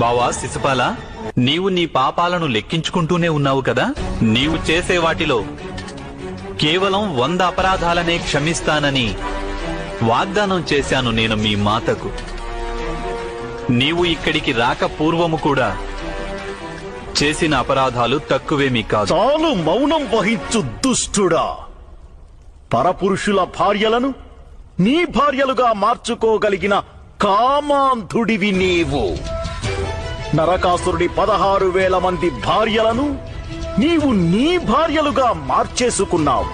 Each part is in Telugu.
బావా శిశుపాల? నీవు నీ పాపాలను లెక్కించుకుంటూనే ఉన్నావు కదా? నీవు చేసే వాటిలో కేవలం వంద అపరాధాలనే క్షమిస్తానని వాగ్దానం చేశాను నేను మీ మాతకు. నీవు ఇక్కడికి రాక పూర్వము కూడా చేసిన అపరాధాలు తక్కువేమీ కాదు. చాలు మౌనం వహించు దుష్టుడా. పరపురుషుల భార్యలను నీ భార్యలుగా మార్చుకోగలిగిన కామాంధుడివి నీవు. నరకాసురుడి పదహారు వేల మంది భార్యలను నీవు నీ భార్యలుగా మార్చేసుకున్నావు.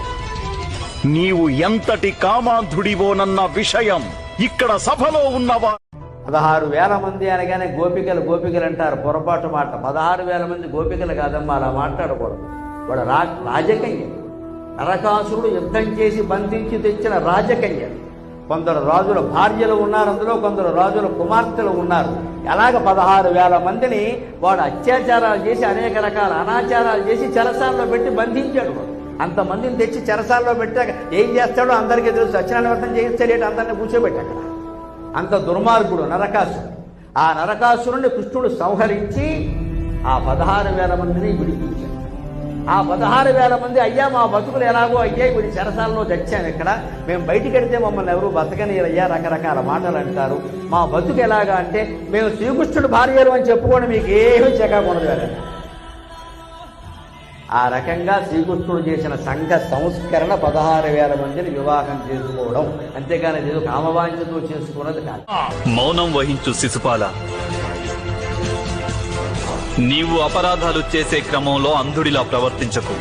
నీవు ఎంతటి కామాంధుడివోనన్న విషయం ఇక్కడ సభలో ఉన్నవా? పదహారు వేల మంది అనగానే గోపికలు గోపికలు అంటారు. పొరపాటు మాట. పదహారు వేల మంది గోపికలు కాదమ్మా అలా మాట్లాడకూడదు. వాడు రా రాజకన్య. నరకాసురుడు యుద్ధం చేసి బంధించి తెచ్చిన రాజకన్య. కొందరు రాజుల భార్యలు ఉన్నారు అందులో కొందరు రాజుల కుమార్తెలు ఉన్నారు. ఎలాగ పదహారు వేల మందిని వాడు అత్యాచారాలు చేసి అనేక రకాల అనాచారాలు చేసి చెరసాల్లో పెట్టి బంధించాడు. అంతమందిని తెచ్చి చెరసాల్లో పెట్టాక ఏం చేస్తాడో అందరికీ తెలుసు. సత్యనారాయణ వ్రతం చేయిస్తాడేటి అందరిని కూర్చోబెట్టాక అంత దుర్మార్గుడు నరకాసురుడు. ఆ నరకాసురుణ్ణి కృష్ణుడు సంహరించి ఆ పదహారు వేల మందిని విడిపించాడు. ఆ పదహారు వేల మంది అయ్యా మా బతుకులు ఎలాగో అయ్యాయి కొన్ని చెరసాలలో చచ్చాము ఇక్కడ. మేము బయటికి వెడితే మమ్మల్ని ఎవరు బతకనీరయ్యా రకరకాల మాటలు అంటారు. మా బతుకు ఎలాగా అంటే మేము శ్రీకృష్ణుడు భార్యలు అని చెప్పుకోండి మీకు ఏమీ చెక్కకూడదు వేరే ఆ రకంగా శ్రీకృష్ణుడు చేసిన సంఘ సంస్కరణ పదహారు వేల మందిని వివాహం చేసుకోవడం. అంతేగాని ఏదో కామవాంఛతో చేసుకున్నది కాదు. మౌనం వహించు శిశుపాల. నీవు అపరాధాలు చేసే క్రమంలో అంధుడిలా ప్రవర్తించకు.